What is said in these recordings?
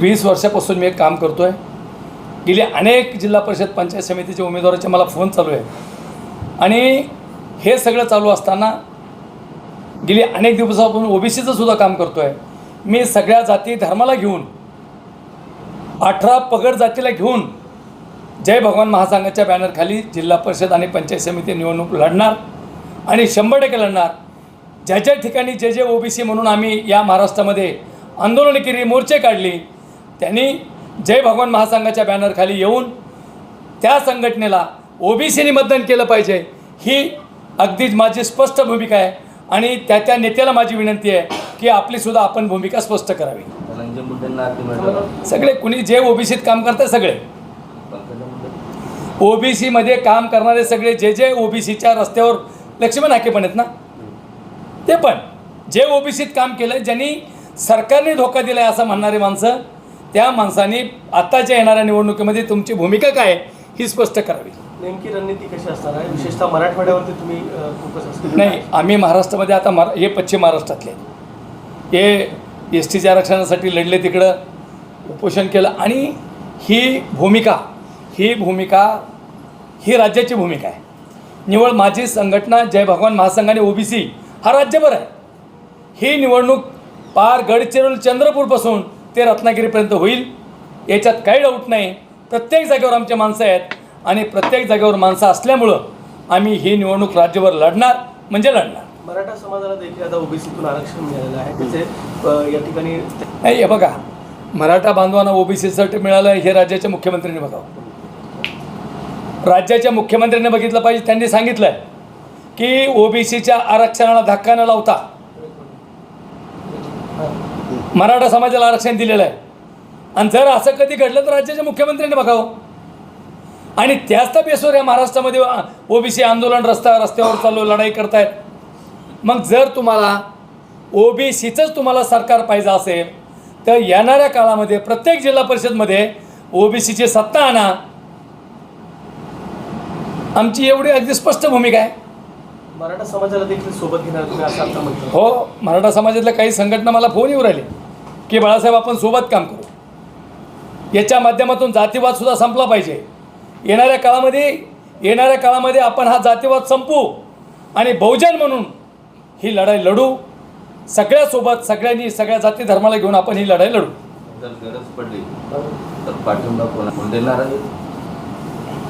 वीस वर्षापासून मी एक काम करतो आहे गेली अनेक जिल्हा परिषद पंचायत समितीच्या उमेदवाराचे मला फोन चालू आहे. आणि हे सगळं चालू असताना गेली अनेक दिवसापासून ओबीसीचं सुद्धा काम करतो आहे मी सगळ्या जाती धर्माला घेऊन अठरा पगड जातीला घेऊन जय भगवान महासंघाच्या बॅनरखाली जिल्हा परिषद आणि पंचायत समिती निवडणूक लढणार आणि शंभर टक्के लढणार. ज्या ज्या ठिकाणी जे जे ओबीसी म्हणून आम्ही या महाराष्ट्रामध्ये आंदोलन केली मोर्चे काढली त्यांनी जय भगवान महासंघाच्या बॅनरखाली येऊन त्या संघटनेला ओबीसीने मतदान केलं पाहिजे. ही अगदीच माझी स्पष्ट भूमिका आहे आणि त्या त्या नेत्याला माझी विनंती आहे की आपलीसुद्धा आपण भूमिका स्पष्ट करावी. सगळे कुणी जे ओबीसीत काम करतात सगळे. ओबीसीमध्ये काम करणारे सगळे जे जे ओबीसीच्या रस्त्यावर लक्ष्मण हाके पण आहेत ना? ते पण. जे ओबीसीत काम केलं ज्यांनी सरकारने धोका दिला आहे असं म्हणणारे माणसं त्या माणसांनी आत्ताच्या येणाऱ्या निवडणुकीमध्ये तुमची भूमिका काय आहे ही स्पष्ट करावी. नेमकी रणनीती कशी असणार आहे? विशेषतः मराठवाड्यावरती तुम्ही फोकस नाही आम्ही महाराष्ट्रामध्ये आता मरा हे पश्चिम महाराष्ट्रातले. हे एस टीच्या आरक्षणासाठी लढले तिकडं उपोषण केलं आणि ही भूमिका ही भूमिका ही राज्याची भूमिका आहे. निवड माझी संघटना जय भगवान महासंघ आणि ओबीसी हा राज्यभर आहे. ही निवडणूक पार गडचिरोली चंद्रपूरपासून ते रत्नागिरीपर्यंत होईल याच्यात काही डाऊट नाही. प्रत्येक जागेवर आमचे माणसं आहेत आणि प्रत्येक जागेवर माणसं असल्यामुळं आम्ही ही निवडणूक राज्यभर लढणार म्हणजे लढणार. मराठा समाजाला देखील आता ओबीसीतून आरक्षण मिळालेलं आहे. त्याचे या ठिकाणी नाही हे बघा मराठा बांधवांना ओबीसीसाठी मिळालं हे राज्याच्या मुख्यमंत्र्यांनी बघावं. राज्याच्या मुख्यमंत्र्यांनी बघितलं पाहिजे त्यांनी सांगितलं की ओबीसीच्या आरक्षणाला धक्का न लावता मराठा समाजाला आरक्षण दिलेलं आहे. आणि जर असं कधी घडलं तर राज्याच्या मुख्यमंत्र्यांनी बघावं. आणि त्याच त्या बेसवर या महाराष्ट्रामध्ये ओबीसी आंदोलन रस्ता रस्त्यावर चालू लढाई करतायत. मग जर तुम्हाला ओबीसीचंच तुम्हाला सरकार पाहिजे असेल तर येणाऱ्या काळामध्ये प्रत्येक जिल्हा परिषदमध्ये ओबीसीची सत्ता आणा. आमची एवढी अगदी स्पष्ट भूमिका आहे. मराठा समाजाला देखील सोबत घेणार तुम्ही असं हो मराठा समाजातल्या काही संघटना मला फोन येऊ राहिले की बाळासाहेब आपण सोबत काम करू. याच्या माध्यमातून जातीवाद सुद्धा संपला पाहिजे. येणाऱ्या काळामध्ये येणाऱ्या काळामध्ये आपण हा जातीवाद संपू आणि बहुजन म्हणून ही लढाई लढू. सगळ्यासोबत सगळ्यांनी सगळ्या जाती धर्माला घेऊन आपण ही लढाई लढू. जर गरज पडली तर पाठिंबा कोणा कोण देणार आहे?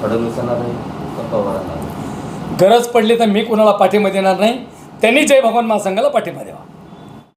फडणवीसांना पवारांना आहे? गरज पडली तर मी कुणाला पाठिंबा देणार नाही? त्यांनी जय भगवान महासंघाला पाठिंबा द्यावा.